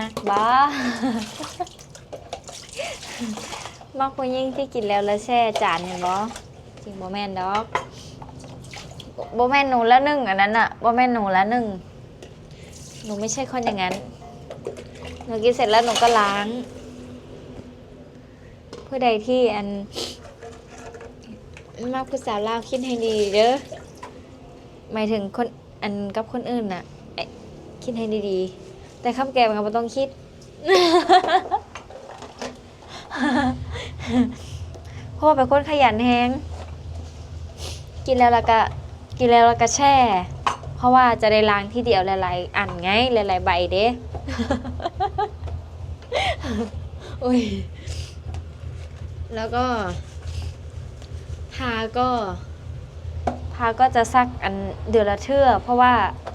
นักบ้ามักผู้ยิ่งที่กินแล้วแล้วแช่จานเห็นบ่จริงบ่แม่นดอกบ่แม่นหนูละหนึ่งอันนั้นอะบ่แม่นหนูละหนึ่งหนูไม่ใช่คนอย่างนั้นหนูกินเสร็จแล้วหนูก็ล้างผู้ใดที่อันมากผู้สาวลาวคิดให้ดีเด้อหมายถึงคนอันกับคนอื่นน่ะเอ๊ะ คิดให้ดีๆ แต่คำแกมันก็บ่ต้องคิด เพราะว่าเป็นคนขยันแฮงกินแล้วล้วก็กินแล้วล้วก็แช่ เพราะว่าจะได้ล้างที่เดียวหลายๆอันไงหลายๆใบเด้อุ้ยแล้วก็พาก็พาก็จะซักอันเดือนละเทื่อเพราะว่าเพราะว่า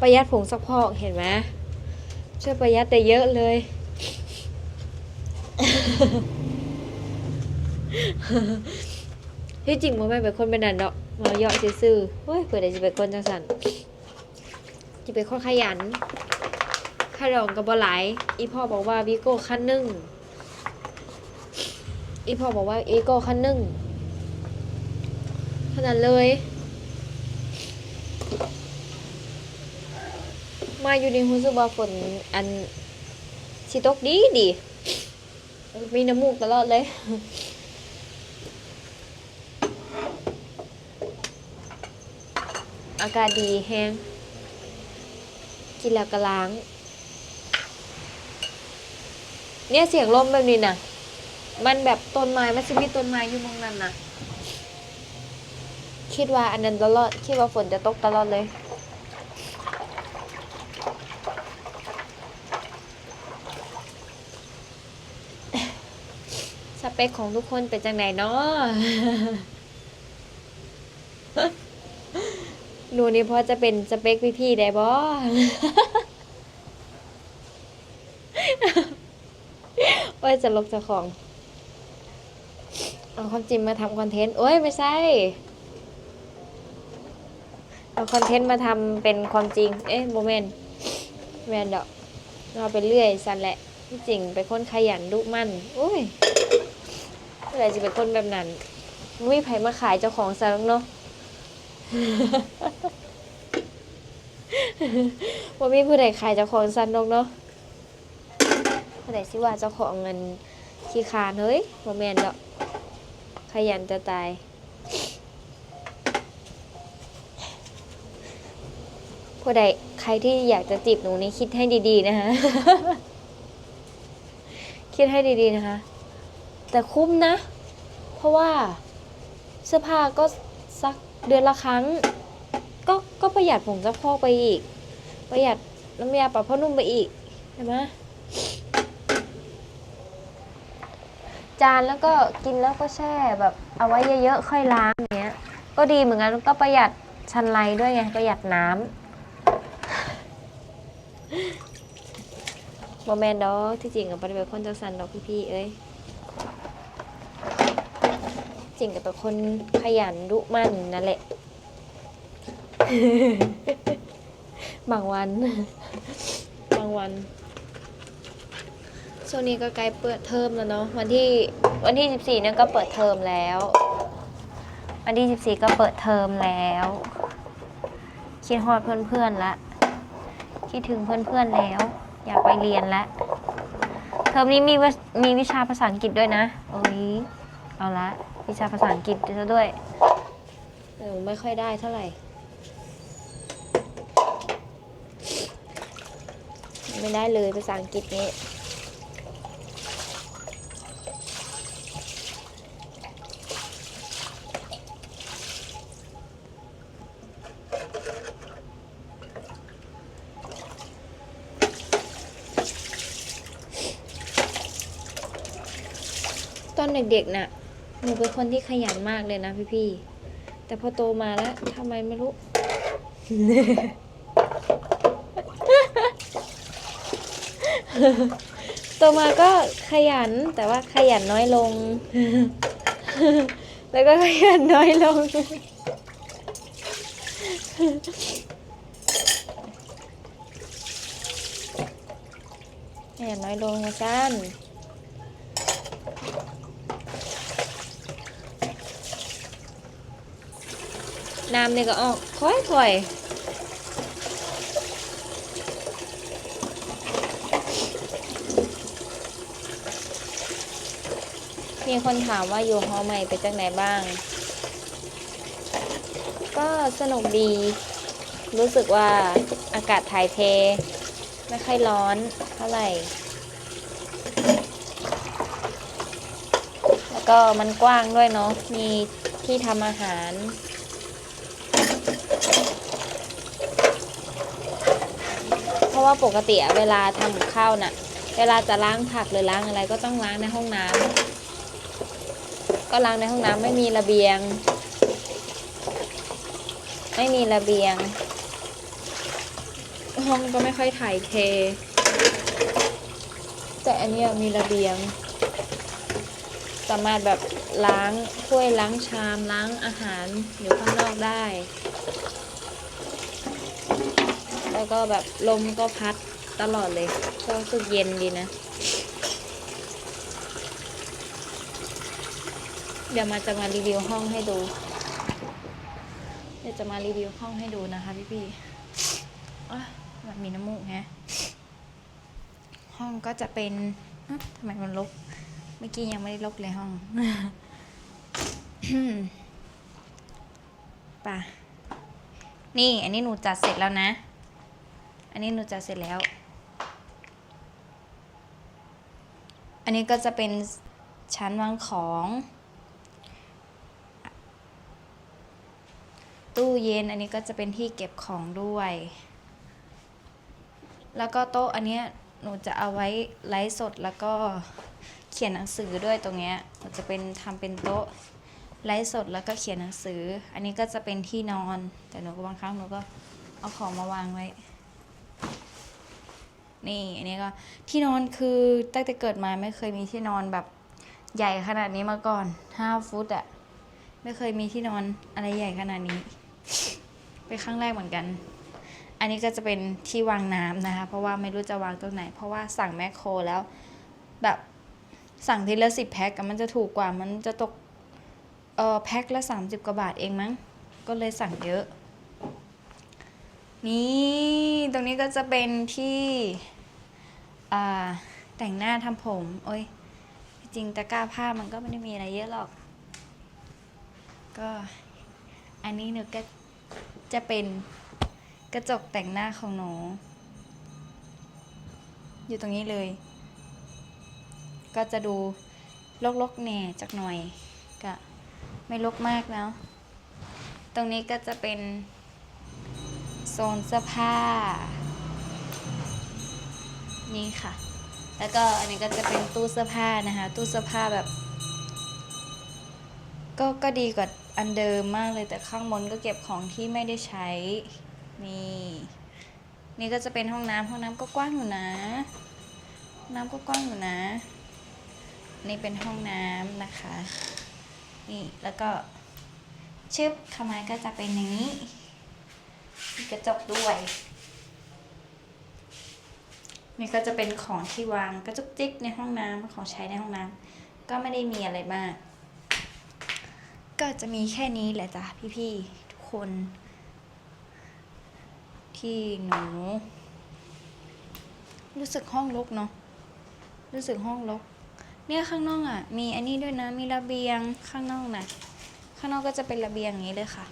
ประหยัดผงซักพอกเห็นไหมช่วยประหยัดได้เยอะเลย ที่จริงมันไม่เป็นคนเป็นนันดอกมาเยาะซื่อๆเฮ้ยเผื่อได้จะเป็นคนจังสันจะเป็นคนขยันขยองกับบหลายอีพ่อบอกว่าวิโก้ขั้นหนึ่งอีพ่อบอกว่าวิโก้ขั้นหนึ่งขนาดเลย มาอยู่ในรู้สึกว่าฝนอันสิตกดีดี มีน้ำมูกตลอดเลยอากาศดีแฮงกินแล้วก็ล้าง เนี่ยเสียงลมแบบนี้นะมันแบบต้นไม้มันจะมีต้นไม้อยู่ตรงนั้นนะคิดว่าอันนั้นตลอด คิดว่าฝนจะตกตลอดเลย เปคของทุกคนเป็นจังไหนเนาะหนูนี่พอจะเป็นสเปคพี่ๆได้บ่โอ้ยจะลกเจะของ เอาความจริงมาทำคอนเทนต์ โอ้ยไม่ใช่ เอาคอนเทนต์มาทำเป็นความจริง เอ๊ะโมเมนแมนดอกเราไปเรื่อยสันแหละ ที่จริงเป็นคนขยันดุมั่น โอ้ย เมื่อไรจะเป็นคนแบบนั้นไม่มีไผมาขายเจ้าของซะแล้วเนาะว่ามีผู้ใดขายเจ้าของซันนกเนาะผู้ใดสิว่าเจ้าของเงินขี้คานเฮ้ยบ่แม่นดอกขยันจะตาย ผู้ใดใครที่อยากจะจีบหนูนี่คิดให้ดีๆนะคะ คิดให้ดีๆนะคะ แต่คุ้มนะ เพราะว่าเสื้อผ้าก็ซักเดือนละครั้ง ก็ก็ประหยัดผงซักฟอกไปอีก ประหยัดน้ำยาปรับผ้านุ่มไปอีกใช่ไหมจานแล้วก็กินแล้วก็แช่แบบเอาไว้เยอะๆค่อยล้างอย่างเงี้ย ก็ดีเหมือนกันก็ประหยัดชันไรด้วยไงประหยัดน้ำโมแมนดอกที่จริงกับปฏิบัติคนจังสันดอกพี่ๆเอ้ย จริงกับเป็นคนขยันดุมั่นนั่นแหละ บางวัน บางวันช่วงนี้ก็ใกล้เปิดเทอมแล้วเนาะวันที่วันที่สิบสี่นั่นก็เปิดเทอมแล้ว วันที่สิบสี่ก็เปิดเทอมแล้ว คิดฮอดเพื่อนๆละคิดถึงเพื่อนๆแล้ว อยากไปเรียนละเทอมนี้มีมีวิชาภาษาอังกฤษด้วยนะโอ้ยเอาละ วิชาภาษาอังกฤษซะด้วยเออไม่ค่อยได้เท่าไหร่ ไม่ได้เลยภาษาอังกฤษนี้ตอนเด็กๆน่ะ หนูเป็นคนที่ขยันมากเลยนะพี่พี่แต่พอโตมาแล้วทำไมไม่รู้ โตมาก็ขยันแต่ว่าขยันน้อยลง แล้วก็ขยันน้อยลง ขยันน้อยลงนะจ้าน น้ำนี่ก็ออกค่อยๆมีคนถามว่าอยู่หอใหม่เป็นจังไหนบ้าง ก็สนุกดี รู้สึกว่าอากาศถ่ายเท ไม่ค่อยร้อนเท่าไหร่ แล้วก็มันกว้างด้วยเนาะ มีที่ทำอาหาร เพ ราะว่าปกติเวลาทำกับข้าวน่ะ เวลาจะล้างผักหรือล้างอะไรก็ต้องล้างในห้องน้ำก็ล้างในห้องน้ำไม่มีระเบียง ไม่มีระเบียง ห้องก็ไม่ค่อยถ่ายเท แต่อันนี้มีระเบียง สามารถแบบล้างถ้วยล้างชามล้างอาหารอยู่ข้างนอกได้ แล้วก็แบบลมก็พัดตลอดเลยก็รู้สึกเย็นดีนะ เดี๋ยวมาจะมารีวิวห้องให้ดู เดี๋ยวจะมารีวิวห้องให้ดูนะคะพี่พี่อะมันมีน้ำมูกไงห้องก็จะเป็นอ๊ะทำไมมันลกเมื่อกี้ยังไม่ได้ลกเลยห้องป่ะนี่อันนี้หนูจัดเสร็จแล้วนะ อันนี้หนูจัดเสร็จแล้ว อันนี้ก็จะเป็นชั้นวางของ ตู้เย็นอันนี้ก็จะเป็นที่เก็บของด้วย แล้วก็โต๊ะอันนี้หนูจะเอาไว้ไลฟ์สดแล้วก็เขียนหนังสือด้วยตรงเนี้ยหนูจะเป็นทำเป็นโต๊ะไลฟ์สดแล้วก็เขียนหนังสือ อันนี้ก็จะเป็นที่นอน แต่หนูก็บางครั้งหนูก็เอาของมาวางไว้ นี่อันนี้ก็ที่นอนคือตั้งแต่เกิดมาไม่เคยมีที่นอนแบบใหญ่ขนาดนี้มาก่อน 5 ฟุตอะไม่เคยมีที่นอนอะไรใหญ่ขนาดนี้ เป็นครั้งแรกเหมือนกัน อันนี้ก็จะเป็นที่วางน้ำนะคะ เพราะว่าไม่รู้จะวางตรงไหน เพราะว่าสั่งแมคโครแล้ว แบบสั่งทีละสิบแพ็คมันจะถูกกว่ามันจะตกเออแพ็คละสามสิบกว่าบาทเองมั้ง ก็เลยสั่งเยอะ นี่ตรงนี้ก็จะเป็นที่แต่งหน้าทำผม โอ้ยจริงตะกร้าผ้ามันก็ไม่ได้มีอะไรเยอะหรอก ก็อันนี้หนูก็จะเป็นกระจกแต่งหน้าของหนู อยู่ตรงนี้เลย ก็จะดูลกๆแหน่จากหน่อยก็ไม่ลกมากแล้ว ตรงนี้ก็จะเป็น ซนเสื้อผ้า นี่ค่ะ แล้วก็อันนี้ก็จะเป็นตู้เสื้อผ้านะคะ ตู้เสื้อผ้าแบบ ก็ก็ดีกว่าอันเดิมมากเลยแต่ข้างบนก็เก็บของที่ไม่ได้ใช้ นี่ นี่ก็จะเป็นห้องน้ำห้องน้ำก็กว้างอยู่นะห้องน้ำก็กว้างอยู่นะ นี่เป็นห้องน้ำนะคะ นี่แล้วก็ชึบข้ามาก็จะเป็นอย่างนี้ มีกระจกด้วย นี่ก็จะเป็นของที่วางกระจุกจิกในห้องน้ำของใช้ในห้องน้ำก็ไม่ได้มีอะไรมาก ก็จะมีแค่นี้แหละจ้ะพี่ๆทุกคน ที่หนู รู้สึกห้องรกเนาะรู้สึกห้องรกเนี่ยข้างนอกอะ มีอันนี้ด้วยนะ มีระเบียงข้างนอกนะ ข้างนอกก็จะเป็นระเบียงอย่างนี้เลยค่ะ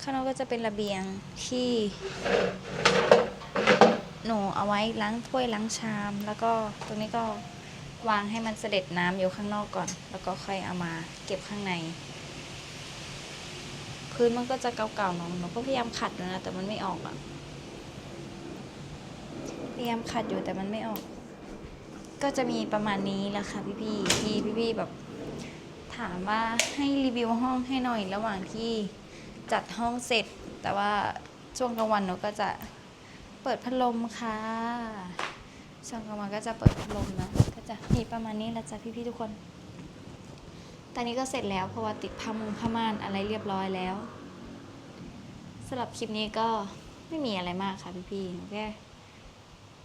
ข้างนอกก็จะเป็นระเบียงที่หนูเอาไว้ล้างถ้วยล้างชาม แล้วก็ตรงนี้ก็วางให้มันเสด็จน้ำอยู่ข้างนอกก่อน แล้วก็ค่อยเอามาเก็บข้างใน พื้นมันก็จะเก่าๆหน่อยหนูก็พยายามขัดอยู่นะ แต่มันไม่ออกอะพยายามขัดอยู่แต่มันไม่ออก ก็จะมีประมาณนี้แหละค่ะพี่ๆที่พี่ๆแบบถามว่าให้รีวิวห้องให้หน่อยระหว่างที่ จัดห้องเสร็จ แต่ว่าช่วงกลางวันหนูก็จะเปิดพัดลมค่ะช่วงกลางวันก็จะเปิดพัดลมนะก็จะมีประมาณนี้แหละจ้ะพี่ๆทุกคน ตอนนี้ก็เสร็จแล้วเพราะว่าติดผ้ามุงผ้าม่านอะไรเรียบร้อยแล้วสำหรับคลิปนี้ก็ไม่มีอะไรมากค่ะพี่ๆหนูแค่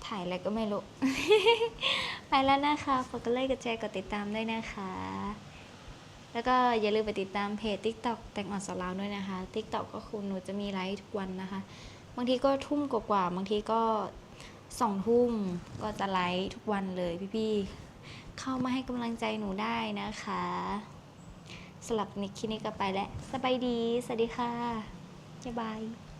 ถ่ายอะไรก็ไม่รู้ ไปแล้วนะคะฝากกดไลค์กดแชร์กดติดตามด้วยนะคะ แล้วก็อย่าลืมไปติดตามเพจ TikTok แตงอ่อนสาวลาวด้วยนะคะ TikTok ก็คือหนูจะมีไลฟ์ทุกวันนะคะ บางทีก็ทุ่มกว่าๆบางทีก็สองทุ่มก็จะไลฟ์ทุกวันเลยพี่ๆ เข้ามาให้กำลังใจหนูได้นะคะสำหรับนิกคลินิกก็ไปแล้วสบายดี สวัสดีค่ะ บ๊ายบาย